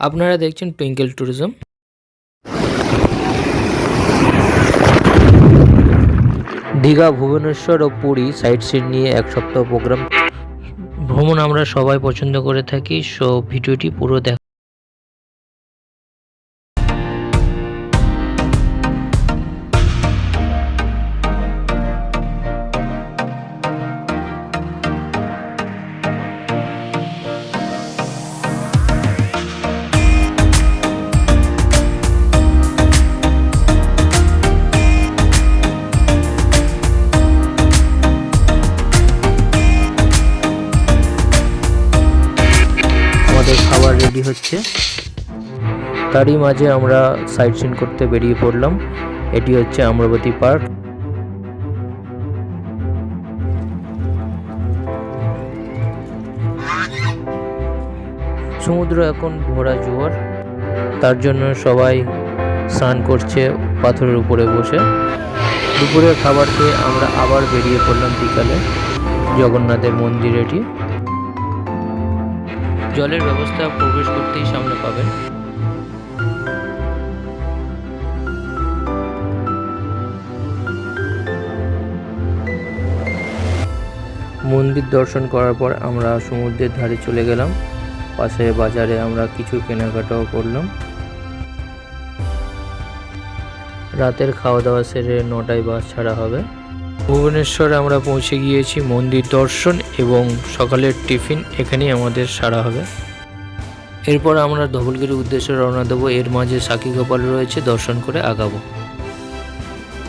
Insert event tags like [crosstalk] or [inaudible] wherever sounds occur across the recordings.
আপনারা দেখছেন Twinkle tourism Digha Bhubaneswar ও পুরী সাইট সিন নিয়ে এক সপ্তাহ প্রোগ্রাম ভ্রমণ আমরা সবাই পছন্দ করে থাকি সো ভিডিওটি পুরো দেখ হচ্ছে। তারই মাঝে আমরা সাইট সিন করতে বেরিয়ে পড়লাম। এটি হচ্ছে আম্রবতী পার্ক সমুদ্র এখন ভরা জোয়ার। তার জন্য সবাই স্নান করছে পাথরের উপরে বসে। দুপুরের খাবার খেয়ে আমরা আবার বেরিয়ে পড়লাম বিকালে। জগন্নাথের মন্দির এটি। জলের ব্যবস্থা প্রবেশ করতেই সামনে পাবেন। মন্দির দর্শন করার পর আমরা সমুদ্রের ধারে চলে গেলাম। পাশে বাজারে আমরা কিছু কেনাকাটাও করলাম। রাতের খাওয়া দাওয়া সেরে নটায় বাস ছাড়া হবে। ভুবনেশ্বরে আমরা পৌঁছে গিয়েছি মন্দির দর্শন এবং সকালের টিফিন এখানেই আমাদের সারা হবে। এরপর আমরা ধবলগিরির উদ্দেশ্যে রওনা দেবো। এর মাঝে সাকি গোপাল রয়েছে, দর্শন করে আগাবো।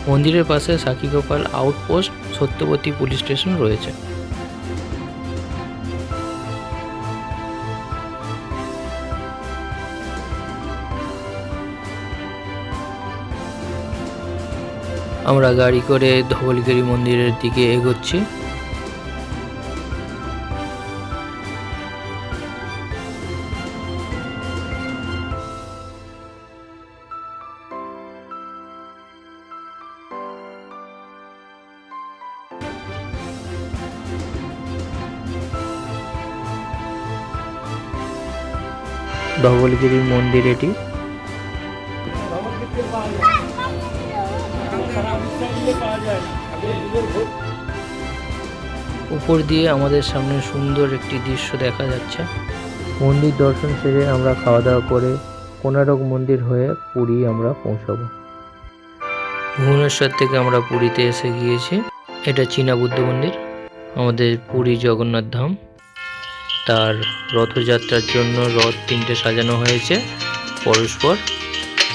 মন্দিরের পাশে Sakhi Gopal outpost Satyabadi police station রয়েছে। আমরা গাড়ি করে ধবলগিরি মন্দিরের দিকে এগোচ্ছি। ধবলগিরি মন্দির এটি। উপর দিয়ে আমাদের সামনে সুন্দর একটি দৃশ্য দেখা যাচ্ছে। মন্দির দর্শন সেরে আমরা খাওয়া দাওয়া করে কোনারক মন্দির হয়ে পুরী আমরা পৌঁছাবো। ভুবনেশ্বর থেকে আমরা পুরীতে এসে গিয়েছি। এটা চীনা বুদ্ধ মন্দির আমাদের পুরী জগন্নাথ ধাম। তার রথযাত্রার জন্য রথ তিনটে সাজানো হয়েছে পরস্পর।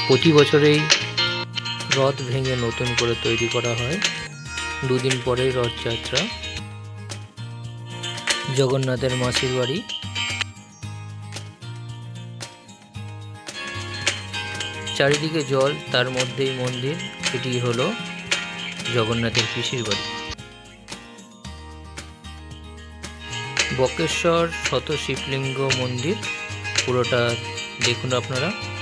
প্রতি বছরেই রথ ভেঙে নতুন করে তৈরি করা হয়। দুদিন পরেই রথযাত্রা। জগন্নাথের মাসির বাড়ি। চারিদিকে জল, তার মধ্যেই মন্দির। এটি হলো জগন্নাথের পিসির বাড়ি। বকেশ্বর শত শিবলিঙ্গ মন্দির। পুরোটা দেখুন আপনারা।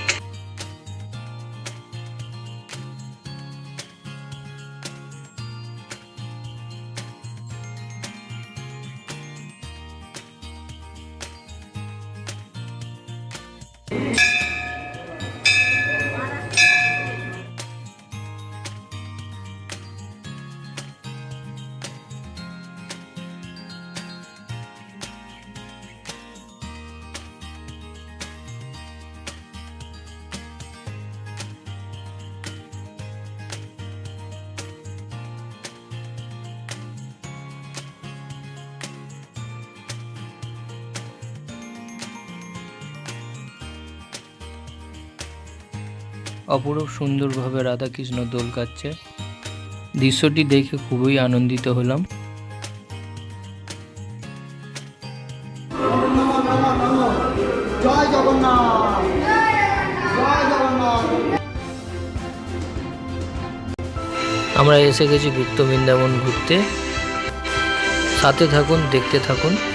Mm-hmm. অপরূপ সুন্দরভাবে রাধাকৃষ্ণ দোল কাটছে। দৃশ্যটি দেখে খুবই আনন্দিত হলাম। আমরা এসে গেছি গুপ্ত বৃন্দাবন ঘুরতে। সাথে থাকুন, দেখতে থাকুন।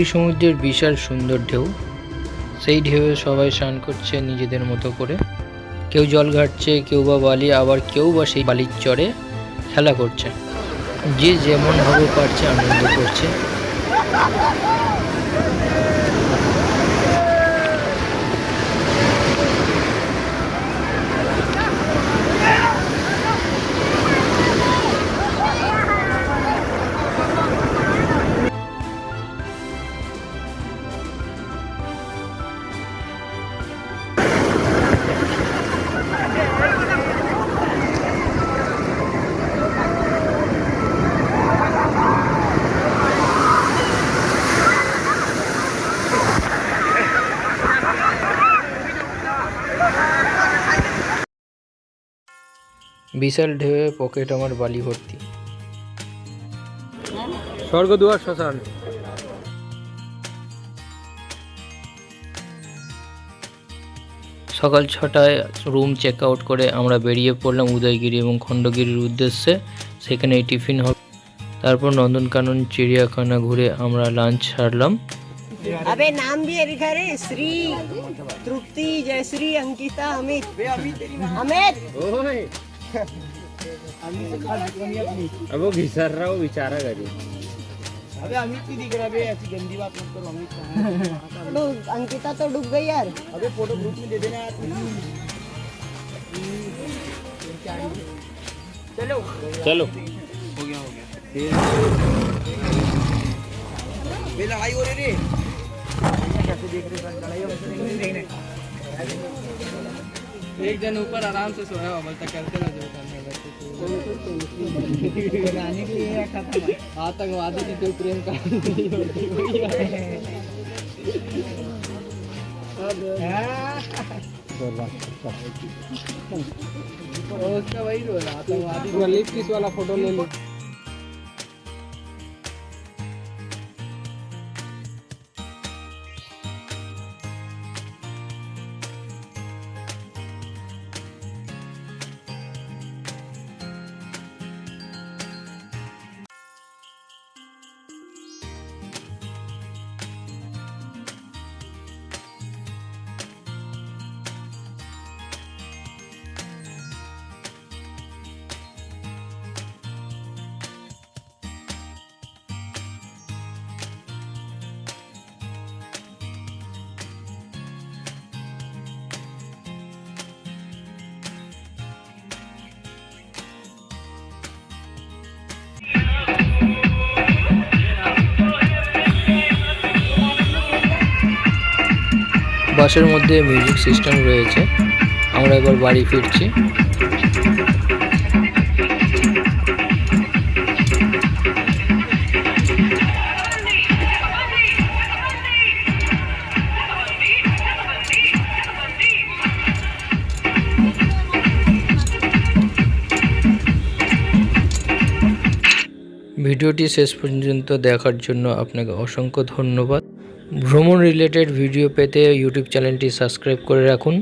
পুরী সমুদ্রের বিশাল সুন্দর ঢেউ। সেই ঢেউয়ে সবাই স্নান করছে নিজেদের মতো করে। কেউ জল ঘাটছে, কেউ বা বালি, আবার কেউ বা সেই বালির চরে খেলা করছে। যে যেমনভাবে পারছে আনন্দ করছে। বিশাল ঢেউয়ে পকেট আমার বালি ভর্তি স্বর্গদুয়ার শ্মশান সকাল ছটায় রুম চেক আউট করে আমরা বেরিয়ে পড়লাম উদয়গিরি এবং খণ্ডগিরির উদ্দেশ্যে সেখানে এই টিফিন হবে তারপর নন্দনকানন চিড়িয়াখানা ঘুরে আমরা লাঞ্চ সারলাম अबे नाम भी है लिखा रे श्री तृप्ति जयश्री अंकिता अमित अमित [laughs] अब वो घिसर रहा वो बेचारा करी अबे अमित की दिख रहा है बे ऐसी गंदी बात मत करो अमित कहाँ है? डूब- अंकिता तो डूब गई यार। अबे फ़ोटो ग्रुप में दे देना यार। चलो। बे लड़ाई हो रही रे कैसे देख हो? रही एक जन ऊपर आराम से सोया हुआ बोलता करते ना जो करने के। आतंकवादी की कोई प्रेम कहानी वही है। उसका वही रोला आतंकवादी लिप किस वाला फ़ोटो ले लो বাসের মধ্যে মিউজিক সিস্টেম রয়েছে। আমরা এবার বাড়ি ফিরছি। ভিডিওটি শেষ পর্যন্ত দেখার জন্য আপনাকে অসংখ্য ধন্যবাদ। ভ্রমণ রিলেটেড ভিডিও পেতে ইউটিউব চ্যানেলটি সাবস্ক্রাইব করে রাখুন।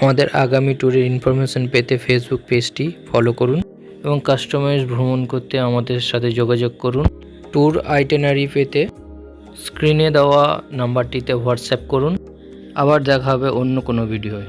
আমাদের আগামী ট্যুরের ইনফরমেশন পেতে ফেসবুক পেজটি ফলো করুন এবং কাস্টমাইজ ভ্রমণ করতে আমাদের সাথে যোগাযোগ করুন। ট্যুর আইটেনারি পেতে স্ক্রিনে দেওয়া নাম্বারটিতে হোয়াটসঅ্যাপ করুন। আবার দেখা হবে অন্য কোনো ভিডিওয়